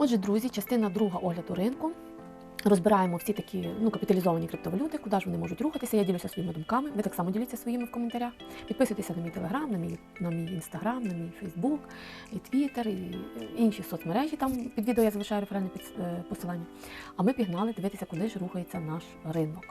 Отже, друзі, частина друга огляду ринку. Розбираємо всі такі ну, капіталізовані криптовалюти, куди ж вони можуть рухатися. Я ділюся своїми думками. Ви так само діліться своїми в коментарях. Підписуйтеся на мій телеграм, на мій на мій інстаграм, на мій Фейсбук, і Твіттер, і інші соцмережі. Там під відео я залишаю реферальне е, посилання. А ми пігнали дивитися, куди ж рухається наш ринок.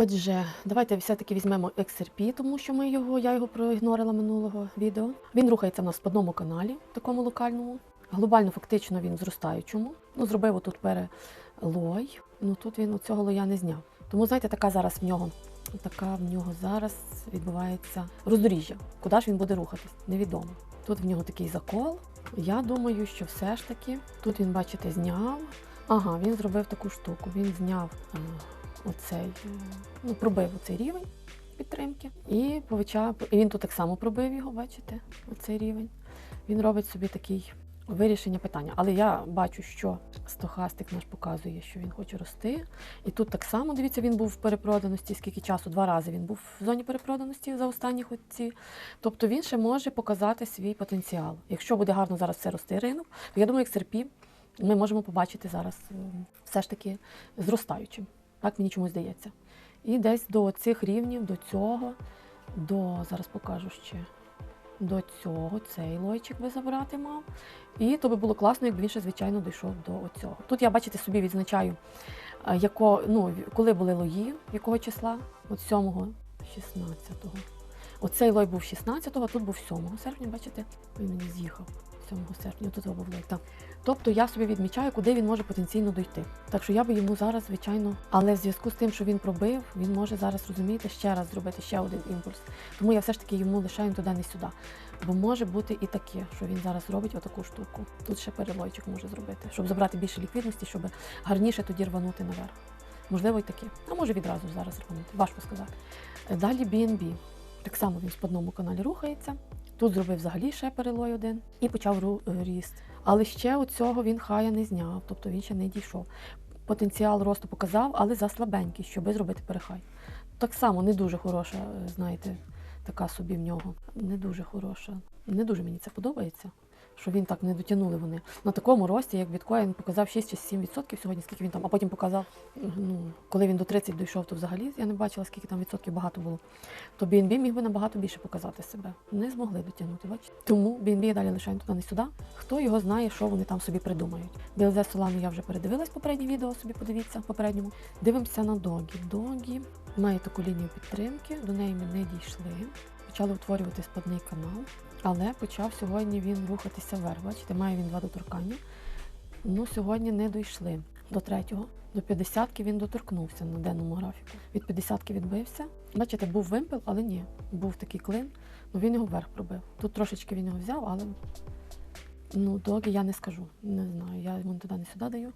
Отже, давайте все-таки візьмемо XRP, тому що ми його, я його проігнорила минулого відео. Він рухається в нас по одному каналі, такому локальному. Глобально, фактично, він в зростаючому. Ну, зробив отут перелой. Ну тут він цього лоя не зняв. Тому, знаєте, така зараз в нього, така в нього зараз відбувається роздоріжжя. Куди ж він буде рухатись? Невідомо. Тут в нього такий закол. Я думаю, що все ж таки тут він, бачите, зняв. Ага, він зробив таку штуку. Він зняв е, оцей, ну, пробив оцей рівень підтримки. І повичав, він тут так само пробив його, бачите, оцей рівень. Він робить собі такий вирішення питання. Але я бачу, що стохастик наш показує, що він хоче рости. І тут так само, дивіться, він був в перепроданості, скільки часу, два рази він був в зоні перепроданості за останні ці. Тобто він ще може показати свій потенціал. Якщо буде гарно зараз все рости ринок, то я думаю, як серпі ми можемо побачити зараз все ж таки зростаючим. Так мені чомусь здається. І десь до цих рівнів, до цього, до зараз покажу ще. До цього цей лойчик би забрати мав. І то би було класно, якби він ще, звичайно, дійшов до оцього. Тут я, бачите, собі відзначаю, е, яко, ну, коли були лої, якого числа, от 7-го, 16-го. Оцей лой був 16-го, а тут був 7 серпня, бачите? Він мені з'їхав 7 серпня, тут був лой. Так. Тобто я собі відмічаю, куди він може потенційно дойти. Так що я би йому зараз, звичайно, але в зв'язку з тим, що він пробив, він може зараз розумієте ще раз зробити ще один імпульс. Тому я все ж таки йому лишаю туди, не сюди. Бо може бути і таке, що він зараз зробить отаку штуку. Тут ще перелойчик може зробити, щоб забрати більше ліквідності, щоб гарніше тоді рванути наверх. Можливо, і таке. А може відразу зараз рванути. Важко сказати. Далі BNB. Так само він в одному каналі рухається. Тут зробив взагалі ще перелой один і почав ру- ріст. Але ще у цього він хая не зняв, тобто він ще не дійшов. Потенціал росту показав, але заслабенький, щоб зробити перехай. Так само не дуже хороша, е, знаєте, така собі в нього. Не дуже хороша. Не дуже мені це подобається, що він так не дотягнули вони. На такому рості, як біткоін показав 6 чи 7% сьогодні, скільки він там, а потім показав, ну, коли він до 30 дійшов, то взагалі я не бачила, скільки там відсотків багато було. То BNB міг би набагато більше показати себе. Не змогли дотягнути, бачите. Тому BNB далі лишаємо туди не сюди. Хто його знає, що вони там собі придумають. BLZ Solana я вже передивилась попереднє відео, собі подивіться попередньому. Дивимося на Догі. Догі має таку лінію підтримки, до неї ми не дійшли. Почали утворювати спадний канал, але почав сьогодні він рухатися вверх. Бачите, має він два доторкання. Ну, сьогодні не дійшли до третього. До 50-ки він доторкнувся на денному графіку. Від 50-ки відбився. Бачите, був вимпел, але ні. Був такий клин, ну він його вверх пробив. Тут трошечки він його взяв, але ну, доги я не скажу. Не знаю, я йому туди не сюди даю.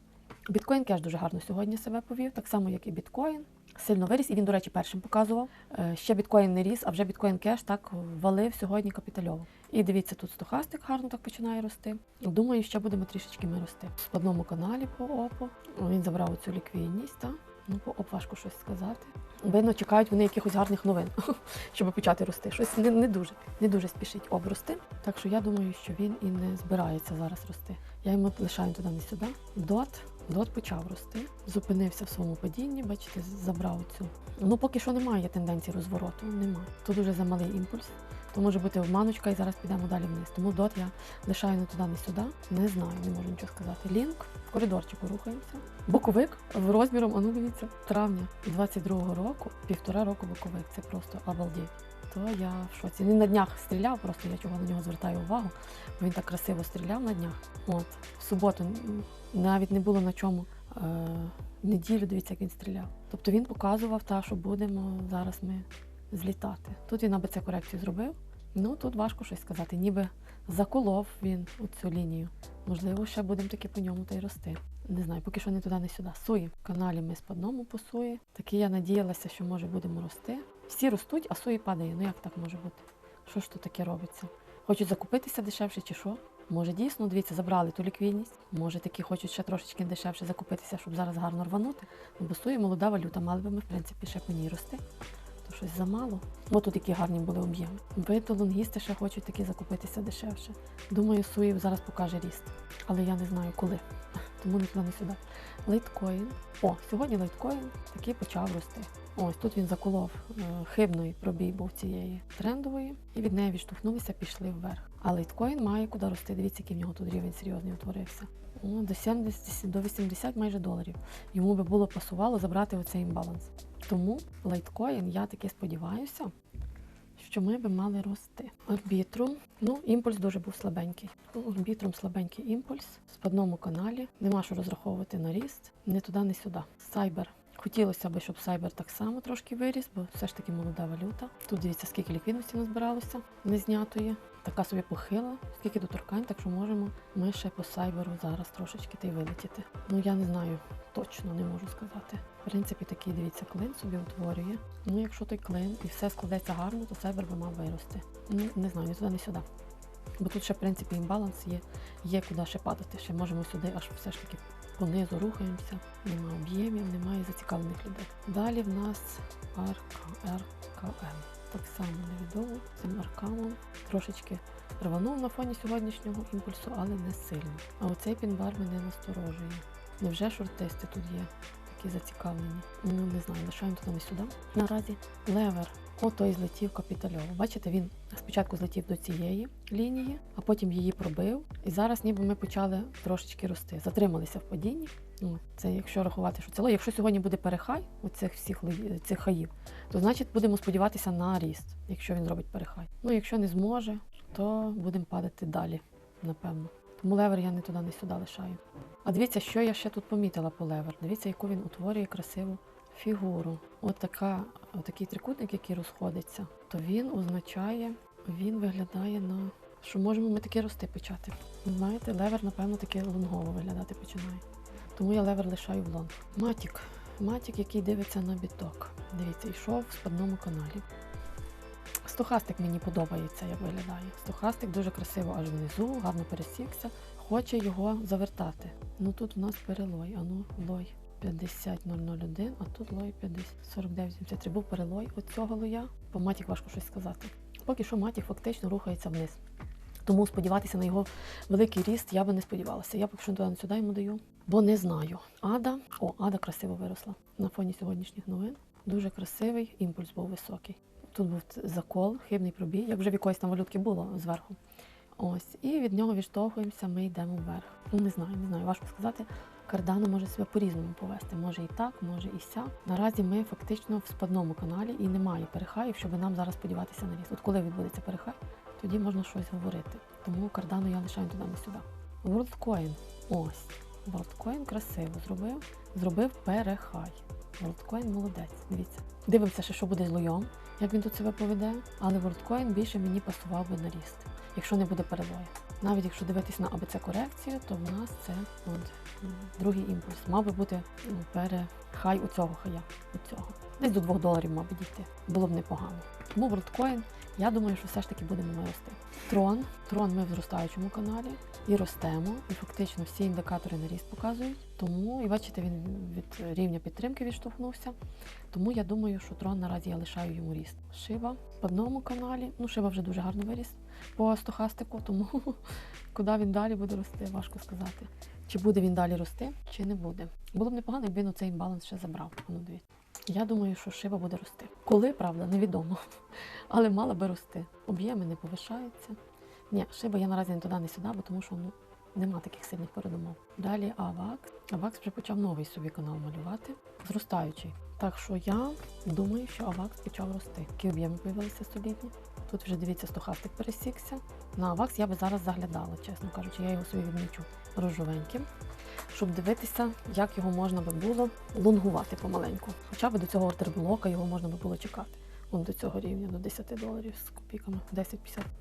Біткоін кеш дуже гарно сьогодні себе повів, так само, як і біткоін. Сильно виріс, і він, до речі, першим показував. Е, Ще біткоін не ріс, а вже біткоін кеш так валив сьогодні капітальово. І дивіться, тут стохастик гарно так починає рости. Думаю, ще будемо трішечки ми рости. В одному каналі по ОПО. Він забрав цю ліквідність, так? Ну, по ОП важко щось сказати. Видно, чекають вони якихось гарних новин, щоб почати рости. Щось не, не дуже, не дуже спішить об рости. Так що я думаю, що він і не збирається зараз рости. Я йому лишаю туди не сюди. Дот. Дот почав рости, зупинився в своєму падінні, бачите, забрав цю. Ну, поки що немає тенденції розвороту, немає. Тут дуже замалий імпульс. То може бути обманочка і зараз підемо далі вниз. Тому дот я лишаю не туди, не сюди. Не знаю, не можу нічого сказати. Лінк в коридорчику рухаємося. Боковик в розміром, а ну дивіться, травня 22-го року, півтора року боковик. Це просто обалдеть. То я в шоці. Він на днях стріляв, просто я чого на нього звертаю увагу. бо Він так красиво стріляв на днях. От, в суботу навіть не було на чому. Е, неділю, дивіться, як він стріляв. Тобто він показував, та, що будемо зараз ми злітати. Тут він аби це корекцію зробив. Ну тут важко щось сказати. Ніби заколов він цю лінію. Можливо, ще будемо таки по ньому та й рости. Не знаю, поки що не туди, не сюди. Суї. В каналі ми по одному по суї. Таки я надіялася, що може будемо рости. Всі ростуть, а суї падає. Ну як так може бути? Що ж тут таке робиться? Хочуть закупитися дешевше чи що? Може дійсно, дивіться, забрали ту ліквідність. Може такі хочуть ще трошечки дешевше закупитися, щоб зараз гарно рванути. Ну, бо сує молода валюта, мали би ми, в принципі, ще по ній рости. що щось замало. Бо тут які гарні були об'єми. Видно, лонгісти ще хочуть такі закупитися дешевше. Думаю, Суїв зараз покаже ріст. Але я не знаю коли. Тому не туди, не сюди. Лайткоін. О, сьогодні лайткоін таки почав рости. Ось тут він заколов е, хибний пробій був цієї трендової, і від неї відштовхнулися, пішли вверх. А лайткоін має куди рости. Дивіться, який в нього тут рівень серйозний утворився. О, до 70, до 80 майже доларів. Йому би було пасувало забрати оцей імбаланс. Тому лайткоін, я таки сподіваюся, що ми би мали рости. Орбітрум, ну, імпульс дуже був слабенький. Орбітрум слабенький імпульс в спадному каналі. Нема що розраховувати на ріст. Не туди, не сюди. Сайбер. Хотілося б, щоб Сайбер так само трошки виріс, бо все ж таки молода валюта. Тут дивіться, скільки ліквідності назбиралося, незнятої. Така собі похила, скільки доторкань, так що можемо ми ще по сайберу зараз трошечки та й вилетіти. Ну я не знаю, точно не можу сказати. В принципі, такий дивіться, клин собі утворює. Ну, якщо той клин і все складеться гарно, то сайбер би мав вирости. Ну, не знаю, не туди, не сюди. Бо тут ще, в принципі, імбаланс є, є куди ще падати. Ще можемо сюди аж все ж таки понизу рухаємося. Немає об'ємів, немає зацікавлених людей. Далі в нас РК, РКМ. Так само невідомо цим аркамом. Трошечки рванув на фоні сьогоднішнього імпульсу, але не сильно. А оцей пінбар мене насторожує. Невже шортисти тут є? Такі зацікавлені. Ну не знаю, лишаємо туди не сюди. Наразі левер. Ото і злетів капітальово. Бачите, він спочатку злетів до цієї лінії, а потім її пробив. І зараз ніби ми почали трошечки рости. Затрималися в падінні. Ну, це якщо рахувати, що це. Якщо сьогодні буде перехай оцих всіх цих хаїв, то значить будемо сподіватися на ріст, якщо він зробить перехай. Ну, якщо не зможе, то будемо падати далі, напевно. Тому левер я не туди, не сюди лишаю. А дивіться, що я ще тут помітила по левер. Дивіться, яку він утворює красиву фігуру. От така, такий трикутник, який розходиться, то він означає, він виглядає на що можемо ми таки рости почати. Знаєте, левер, напевно, таки лонгово виглядати починає. Тому я левер лишаю в лонг. Матік. Матік, який дивиться на біток. Дивіться, йшов в спадному каналі. Стохастик мені подобається, як виглядає. Стохастик дуже красиво аж внизу, гарно пересікся. Хоче його завертати. Ну тут у нас перелой, а ну лой 50001, а тут лой 4973. Був перелой от цього лоя. По матік важко щось сказати. Поки що матік фактично рухається вниз. Тому сподіватися на його великий ріст я би не сподівалася. Я поки що туди сюди йому даю, бо не знаю. Ада, о, Ада красиво виросла на фоні сьогоднішніх новин. Дуже красивий, імпульс був високий. Тут був закол, хибний пробій, як вже в якоїсь там валютки було зверху. Ось, і від нього відштовхуємося, ми йдемо вверх. Ну не знаю, не знаю, важко сказати. Кардано може себе по-різному повести. Може і так, може і ся. Наразі ми фактично в спадному каналі і немає перехаїв, щоб нам зараз сподіватися на ріст. От коли відбудеться перехай, тоді можна щось говорити. Тому кардано я лишаю туди не сюди. WorldCoin. Ось. WorldCoin красиво зробив. Зробив перехай. WorldCoin молодець. Дивіться. Дивимося, що буде з лоєм, як він тут себе поведе. Але WorldCoin більше мені пасував би на ріст, якщо не буде перелою. Навіть якщо дивитись на АБЦ корекцію, то в нас це от, другий імпульс. Мав би бути ну, перехай у цього хая. У цього. Десь до 2 доларів, мабуть, дійти. Було б непогано. Тому WorldCoin, я думаю, що все ж таки будемо ми рости. Трон. Трон ми в зростаючому каналі і ростемо. І фактично всі індикатори на ріст показують. Тому, і бачите, він від рівня підтримки відштовхнувся. Тому я думаю, що трон наразі я лишаю йому ріст. Шива в одному каналі. Ну, шива вже дуже гарно виріс по стохастику, тому куди він далі буде рости, важко сказати. Чи буде він далі рости, чи не буде. Було б непогано, якби він оцей імбаланс ще забрав. Ну, дивіться. Я думаю, що шива буде рости. Коли, правда, невідомо. Але мала би рости. Об'єми не повишаються. Ні, шиба я наразі не туди, не сюди, бо тому що ну, нема таких сильних передумов. Далі Авакс. Авакс вже почав новий собі канал малювати, зростаючий. Так що я думаю, що Авакс почав рости. Які об'єми з'явилися солідні. Тут вже дивіться, стохастик пересікся. На Авакс я би зараз заглядала, чесно кажучи, я його собі відмічу рожовеньким, щоб дивитися, як його можна би було лонгувати помаленьку. Хоча б до цього ордерблока його можна би було чекати. Вон до цього рівня, до 10 доларів з копійками, 10-50.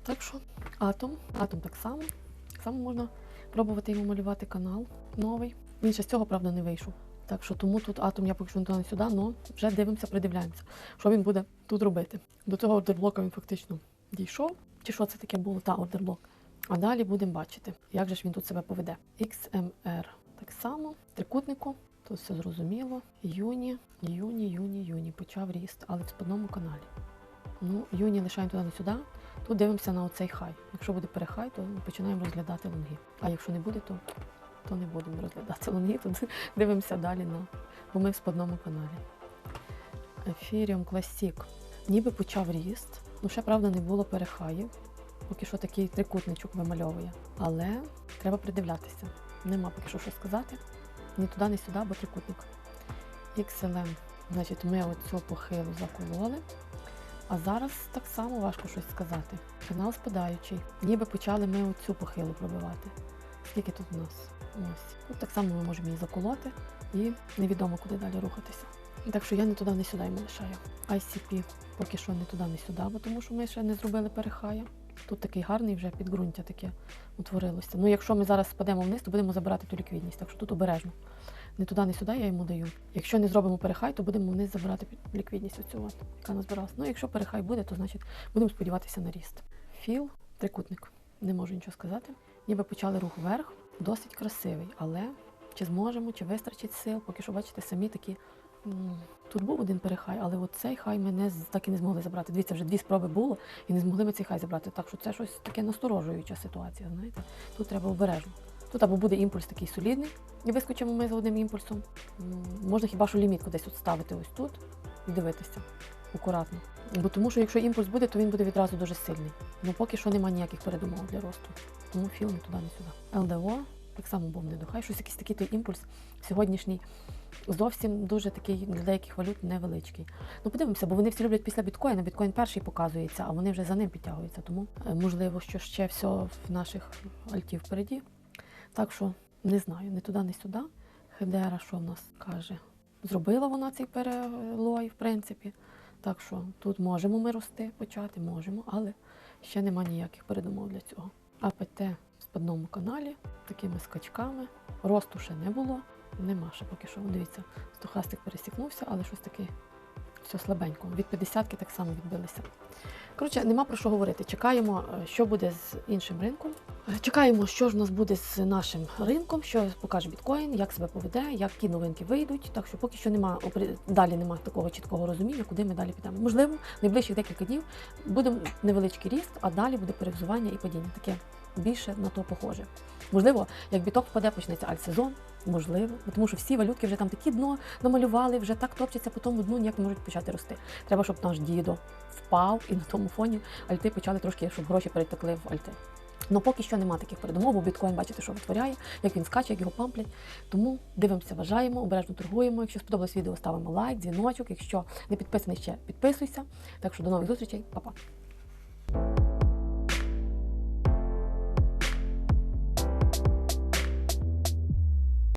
Так що атом, атом так само. Так само можна пробувати йому малювати канал новий. Він ще з цього, правда, не вийшов. Так що тому тут атом я поки що не сюди, але вже дивимося, придивляємося, що він буде тут робити. До цього ордерблока він фактично дійшов. Чи що це таке було? Та ордерблок. А далі будемо бачити, як же ж він тут себе поведе. XMR само, трикутнику. Тут все зрозуміло. Юні, юні, юні, юні. Почав ріст, але в спадному каналі. Ну, юні лишаємо туди не сюди. Тут дивимося на оцей хай. Якщо буде перехай, то починаємо розглядати лонги. А якщо не буде, то, то не будемо розглядати лонги. Тут дивимося далі на. Бо ми в спадному каналі. Ефіріум Класік. Ніби почав ріст. Ну, ще правда не було перехаїв. Поки що такий трикутничок вимальовує. Але треба придивлятися. Нема поки що що сказати. Ні туди, ні сюди, бо трикутник. XLM. Значить, ми оцю похилу закололи. А зараз так само важко щось сказати. Канал спадаючий. Ніби почали ми оцю похилу пробивати. Скільки тут у нас? Ось. Тут так само ми можемо її заколоти і невідомо, куди далі рухатися. Так що я не туди, не сюди йому лишаю. ICP поки що не туди, не сюди, бо тому що ми ще не зробили перехая. Тут такий гарний вже підґрунтя таке утворилося. Ну, якщо ми зараз спадемо вниз, то будемо забирати ту ліквідність. Так що тут обережно. Не туди, не сюди я йому даю. Якщо не зробимо перехай, то будемо вниз забирати ліквідність оцю, яка назбиралася. Ну, якщо перехай буде, то значить будемо сподіватися на ріст. Філ, трикутник. Не можу нічого сказати. Ніби почали рух вверх, досить красивий, але чи зможемо, чи вистачить сил, поки що, бачите, самі такі. Тут був один перехай, але цей хай ми не, так і не змогли забрати. Дивіться, вже дві спроби було, і не змогли ми цей хай забрати. Так що це щось таке насторожуюча ситуація. Знаєте, тут треба обережно. Тут або буде імпульс такий солідний, і вискочимо ми за одним імпульсом. Можна хіба що лімітку десь от ставити ось тут і дивитися акуратно. Бо тому що якщо імпульс буде, то він буде відразу дуже сильний. Ну поки що немає ніяких передумов для росту. Тому філ не туди, не сюди. ЛДО так само був не дохай. Щось якийсь такий той імпульс сьогоднішній зовсім дуже такий для деяких валют невеличкий. Ну подивимося, бо вони всі люблять після біткоїна. Біткоін перший показується, а вони вже за ним підтягуються. Тому е, можливо, що ще все в наших альтів впереді. Так що не знаю, не туди, не сюди. Хедера, що в нас каже? Зробила вона цей перелой, в принципі. Так що тут можемо ми рости, почати, можемо, але ще нема ніяких передумов для цього. АПТ спадному каналі, такими скачками. Росту ще не було, нема ще поки що. Дивіться, стохастик пересікнувся, але щось таке все слабенько. Від 50-ки так само відбилися. Коротше, нема про що говорити. Чекаємо, е, що буде з іншим ринком. Е, Чекаємо, що ж у нас буде з нашим ринком, що покаже біткоін, як себе поведе, які новинки вийдуть. Так що поки що нема далі немає такого чіткого розуміння, куди ми далі підемо. Можливо, найближчих декілька днів буде невеличкий ріст, а далі буде перевзування і падіння. Таке більше на то похоже. Можливо, як біток впаде, почнеться альтсезон. Можливо, тому що всі валютки вже там такі дно намалювали, вже так топчаться по тому дну, ніяк не можуть почати рости. Треба, щоб наш дідо впав і на тому фоні альти почали трошки, щоб гроші перетекли в альти. Ну поки що немає таких передумов, бо біткоін, бачите, що витворяє, як він скаче, як його памплять. Тому дивимося, вважаємо, обережно торгуємо. Якщо сподобалось відео, ставимо лайк, дзвіночок. Якщо не підписаний ще, підписуйся. Так що до нових зустрічей, Па-па.